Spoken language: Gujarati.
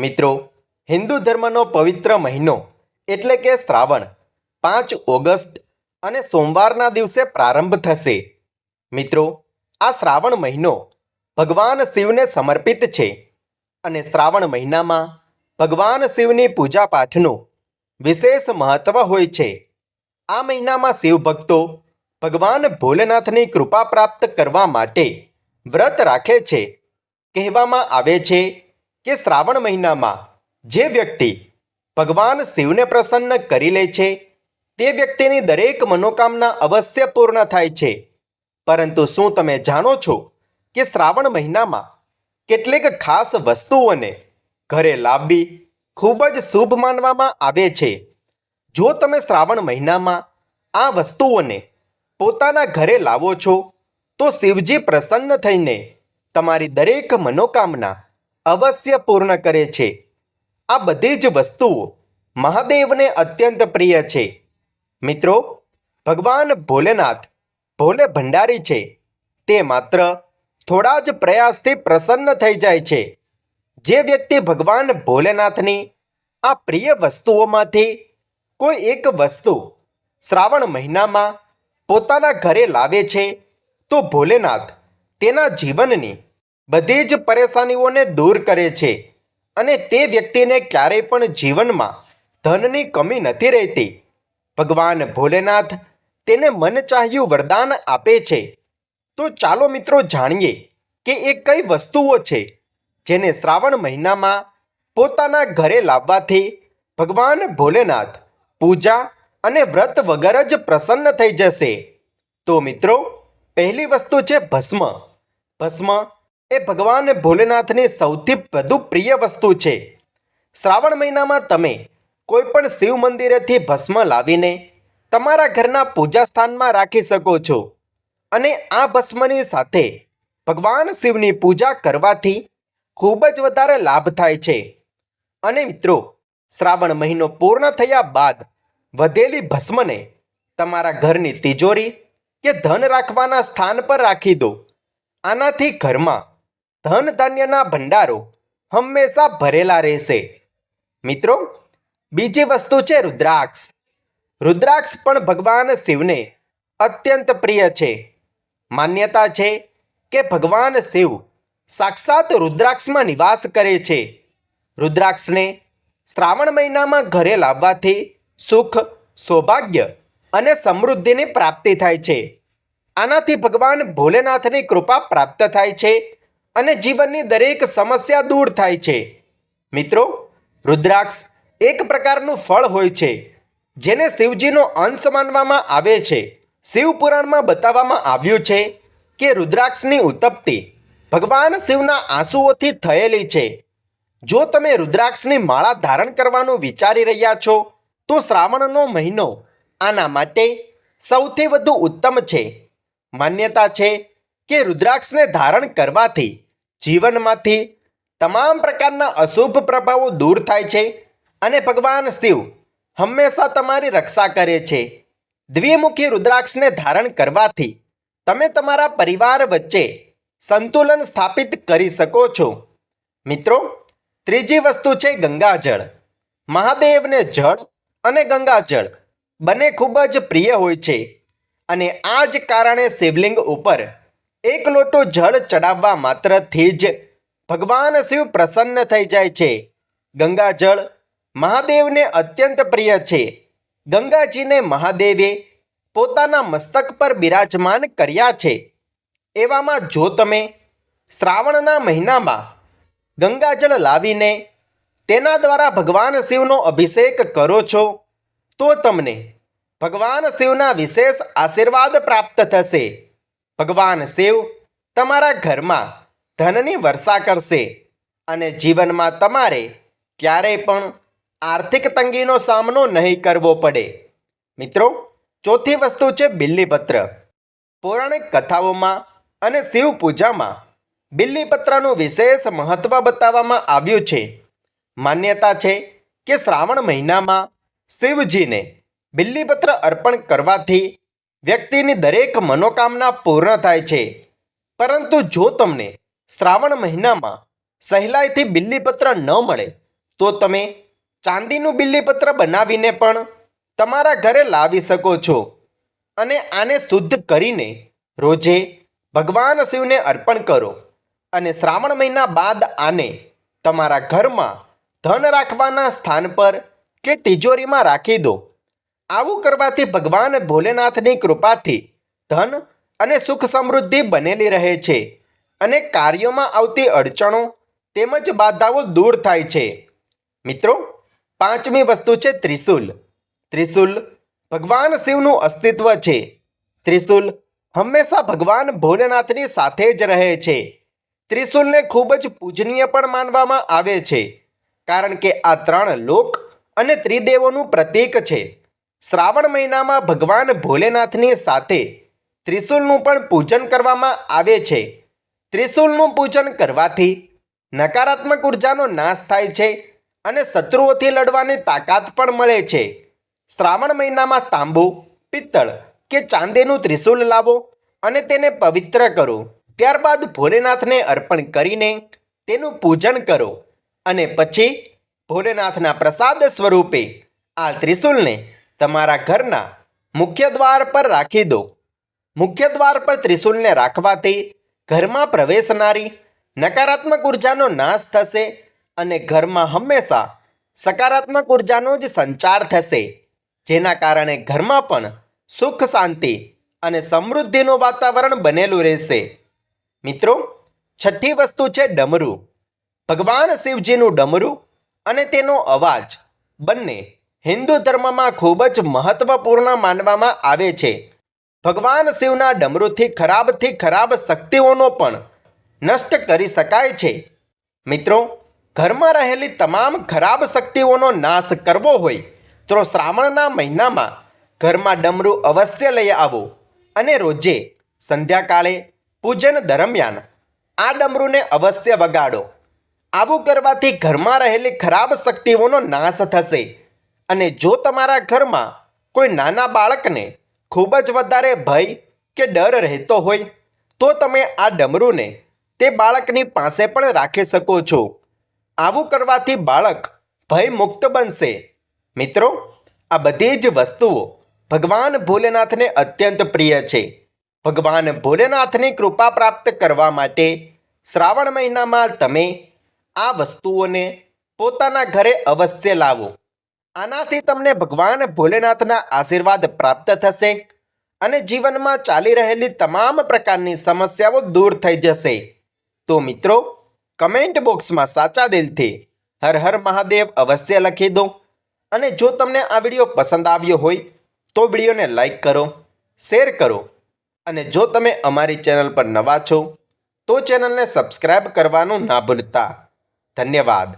મિત્રો, હિન્દુ ધર્મનો પવિત્ર મહિનો એટલે કે શ્રાવણ પાંચ ઓગસ્ટ અને સોમવારના દિવસે પ્રારંભ થશે. મિત્રો, આ શ્રાવણ મહિનો ભગવાન શિવને સમર્પિત છે અને શ્રાવણ મહિનામાં ભગવાન શિવની પૂજા પાઠનું વિશેષ મહત્વ હોય છે. આ મહિનામાં શિવ ભક્તો ભગવાન ભોલેનાથની કૃપા પ્રાપ્ત કરવા માટે વ્રત રાખે છે, કહેવામાં આવે છે કે શ્રાવણ મહિનામાં જે વ્યક્તિ ભગવાન શિવને પ્રસન્ન કરી લે છે, તે વ્યક્તિની દરેક મનોકામના અવશ્ય પૂર્ણ થાય છે. પરંતુ શું તમે જાણો છો કે શ્રાવણ મહિનામાં કેટલીક ખાસ વસ્તુઓને ઘરે લાવવી ખૂબ જ શુભ માનવામાં આવે છે? જો તમે શ્રાવણ મહિનામાં આ વસ્તુઓને પોતાના ઘરે લાવો છો, તો શિવજી પ્રસન્ન થઈને તમારી દરેક મનોકામના અવશ્ય પૂર્ણ કરે છે. આ બધી જ વસ્તુઓ મહાદેવને અત્યંત પ્રિય છે. મિત્રો, ભગવાન ભોલેનાથ ભોલે ભંડારી છે. તે માત્ર થોડા જ પ્રયાસથી પ્રસન્ન થઈ જાય છે. જે વ્યક્તિ ભગવાન ભોલેનાથની આ પ્રિય વસ્તુઓમાંથી કોઈ એક વસ્તુ શ્રાવણ મહિનામાં પોતાના ઘરે લાવે છે, તો ભોલેનાથ તેના જીવનની બધી જ પરેશાનીઓને દૂર કરે છે અને તે વ્યક્તિને ક્યારેય પણ જીવનમાં ધનની કમી નથી રહેતી. ભગવાન ભોલેનાથ તેને મનચાહ્યું વરદાન આપે છે. તો ચાલો મિત્રો જાણીએ કે એ કઈ વસ્તુઓ છે જેને શ્રાવણ મહિનામાં પોતાના ઘરે લાવવાથી ભગવાન ભોલેનાથ પૂજા અને વ્રત વગર જ પ્રસન્ન થઈ જશે. તો મિત્રો, પહેલી વસ્તુ છે ભસ્મ. ભસ્મ એ ભગવાન ભોલેનાથની સૌથી વધુ પ્રિય વસ્તુ છે. શ્રાવણ મહિનામાં તમે કોઈ પણ શિવ મંદિરેથી ભસ્મ લાવીને તમારા ઘરના પૂજા સ્થાનમાં રાખી શકો છો. અને આ ભસ્મની સાથે ભગવાન શિવની પૂજા કરવાથી ખૂબ જ વધારે લાભ થાય છે. અને મિત્રો, શ્રાવણ મહિનો પૂર્ણ થયા બાદ વધેલી ભસ્મને તમારા ઘરની તિજોરી કે ધન રાખવાના સ્થાન પર રાખી દો. આનાથી ઘરમાં ધન ધાન્યના ભંડારો હંમેશા ભરેલા રહેશે. મિત્રો, બીજી વસ્તુ છે રુદ્રાક્ષ. રુદ્રાક્ષ પણ ભગવાન શિવને અત્યંત પ્રિય છે. માન્યતા છે કે ભગવાન શિવ સાક્ષાત રુદ્રાક્ષમાં નિવાસ કરે છે. રુદ્રાક્ષને શ્રાવણ મહિનામાં ઘરે લાવવાથી સુખ, સૌભાગ્ય અને સમૃદ્ધિની પ્રાપ્તિ થાય છે. આનાથી ભગવાન ભોલેનાથની કૃપા પ્રાપ્ત થાય છે. અને જીવનની દરેક સમસ્યા દૂર થાય છે. મિત્રો, રુદ્રાક્ષ એક પ્રકારનું ફળ હોય છે, જેને શિવજીનો અંશ માનવામાં આવે છે. શિવ પુરાણમાં બતાવવામાં આવ્યું છે કે રુદ્રાક્ષની ઉત્પત્તિ ભગવાન શિવના આંસુઓથી થયેલી છે. જો તમે રુદ્રાક્ષની માળા ધારણ કરવાનું વિચારી રહ્યા છો, તો શ્રાવણનો મહિનો આના માટે સૌથી વધુ ઉત્તમ છે. માન્યતા છે કે રુદ્રાક્ષને ધારણ કરવાથી જીવનમાંથી તમામ પ્રકારના અશુભ પ્રભાવો દૂર થાય છે અને ભગવાન શિવ હંમેશા તમારી રક્ષા કરે છે. દ્વિમુખી રુદ્રાક્ષને ધારણ કરવાથી તમે તમારા પરિવાર વચ્ચે સંતુલન સ્થાપિત કરી શકો છો. મિત્રો, ત્રીજી વસ્તુ છે ગંગાજળ. મહાદેવને જળ અને ગંગાજળ બંને ખૂબ જ પ્રિય હોય છે અને આ જ કારણે શિવલિંગ ઉપર એક લોટો જળ ચડાવવા માત્રથી જ ભગવાન શિવ પ્રસન્ન થઈ જાય છે. ગંગાજળ મહાદેવને અત્યંત પ્રિય છે. ગંગાજીને મહાદેવે પોતાના મસ્તક પર બિરાજમાન કર્યા છે. એવામાં જો તમે શ્રાવણના મહિનામાં ગંગાજળ લાવીને તેના દ્વારા ભગવાન શિવનો અભિષેક કરો છો, તો તમને ભગવાન શિવના વિશેષ આશીર્વાદ પ્રાપ્ત થશે. ભગવાન શિવ તમારા ઘરમાં ધનની વર્ષા કરશે અને જીવનમાં તમારે ક્યારેય પણ આર્થિક તંગીનો સામનો નહીં કરવો પડે. મિત્રો, ચોથી વસ્તુ છે બિલ્લીપત્ર. પૌરાણિક કથાઓમાં અને શિવ પૂજામાં બિલ્લીપત્રનું વિશેષ મહત્વ બતાવવામાં આવ્યું છે. માન્યતા છે કે શ્રાવણ મહિનામાં શિવજીને બિલ્લીપત્ર અર્પણ કરવાથી વ્યક્તિની દરેક મનોકામના પૂર્ણ થાય છે. પરંતુ જો તમને શ્રાવણ મહિનામાં સહેલાઈથી બિલ્લીપત્ર ન મળે, તો તમે ચાંદીનું બિલ્લીપત્ર બનાવીને પણ તમારા ઘરે લાવી શકો છો અને આને શુદ્ધ કરીને રોજે ભગવાન શિવને અર્પણ કરો અને શ્રાવણ મહિના બાદ આને તમારા ઘરમાં ધન રાખવાના સ્થાન પર કે તિજોરીમાં રાખી દો. આવું કરવાથી ભગવાન ભોલેનાથની કૃપાથી ધન અને સુખ સમૃદ્ધિ બનેલી રહે છે અને કાર્યોમાં આવતી અડચણો તેમજ બાધાઓ દૂર થાય છે. મિત્રો, પાંચમી વસ્તુ છે ત્રિશુલ. ત્રિશુલ ભગવાન શિવનું અસ્તિત્વ છે. ત્રિશુલ હંમેશા ભગવાન ભોલેનાથની સાથે જ રહે છે. ત્રિશુલને ખૂબ જ પૂજનીય પણ માનવામાં આવે છે, કારણ કે આ ત્રણ લોક અને ત્રિદેવોનું પ્રતીક છે. શ્રાવણ મહિનામાં ભગવાન ભોલેનાથની સાથે ત્રિશુલનું પણ પૂજન કરવામાં આવે છે. ત્રિશુલનું પૂજન કરવાથી નકારાત્મક ઉર્જાનો નાશ થાય છે અને શત્રુઓથી લડવાની તાકાત પણ મળે છે. શ્રાવણ મહિનામાં તાંબુ, પિત્તળ કે ચાંદીનું ત્રિશુલ લાવો અને તેને પવિત્ર કરો. ત્યારબાદ ભોલેનાથને અર્પણ કરીને તેનું પૂજન કરો અને પછી ભોલેનાથના પ્રસાદ સ્વરૂપે આ ત્રિશુલને તમારા ઘરના મુખ્ય દ્વાર પર રાખી દો. મુખ્ય દ્વાર પર ત્રિશુલને રાખવાથી ઘરમાં પ્રવેશનારી નકારાત્મક ઉર્જાનો નાશ થશે અને ઘરમાં હંમેશા સકારાત્મક ઉર્જાનો જ સંચાર થશે, જેના કારણે ઘરમાં પણ સુખ, શાંતિ અને સમૃદ્ધિનું વાતાવરણ બનેલું રહેશે. મિત્રો, છઠ્ઠી વસ્તુ છે ડમરું. ભગવાન શિવજીનું ડમરું અને તેનો અવાજ બંને હિન્દુ ધર્મમાં ખૂબ જ મહત્વપૂર્ણ માનવામાં આવે છે. ભગવાન શિવના ડમરુથી ખરાબથી ખરાબ શક્તિઓનો પણ નષ્ટ કરી શકાય છે. મિત્રો, ઘરમાં રહેલી તમામ ખરાબ શક્તિઓનો નાશ કરવો હોય તો શ્રાવણના મહિનામાં ઘરમાં ડમરું અવશ્ય લઈ આવો અને રોજે સંધ્યાકાળે પૂજન દરમિયાન આ ડમરુને અવશ્ય વગાડો. આવું કરવાથી ઘરમાં રહેલી ખરાબ શક્તિઓનો નાશ થશે. અને જો તમારા ઘરમાં કોઈ નાના બાળકને ખૂબ જ વધારે ભય કે ડર રહેતો હોય, તો તમે આ ડમરૂને તે બાળકની પાસે પણ રાખી શકો છો. આવું કરવાથી બાળક ભય મુક્ત બનશે. મિત્રો, આ બધી જ વસ્તુઓ ભગવાન ભોલેનાથને અત્યંત પ્રિય છે. ભગવાન ભોલેનાથની કૃપા પ્રાપ્ત કરવા માટે શ્રાવણ મહિનામાં તમે આ વસ્તુઓને પોતાના ઘરે અવશ્ય લાવો. આનાથી તમને ભગવાન ભોલેનાથના આશીર્વાદ પ્રાપ્ત થશે અને જીવનમાં ચાલી રહેલી તમામ પ્રકારની સમસ્યાઓ દૂર થઈ જશે. તો મિત્રો કમેન્ટ બોક્સમાં સાચા દિલથી હર હર મહાદેવ અવશ્ય લખી દો અને જો તમને આ વીડિયો પસંદ આવ્યો હોય, તો વિડીયોને લાઈક કરો શેર કરો અને જો તમે અમારી ચેનલ પર નવા છો, તો ચેનલને સબસ્ક્રાઈબ કરવાનું ના ભૂલતા. ધન્યવાદ.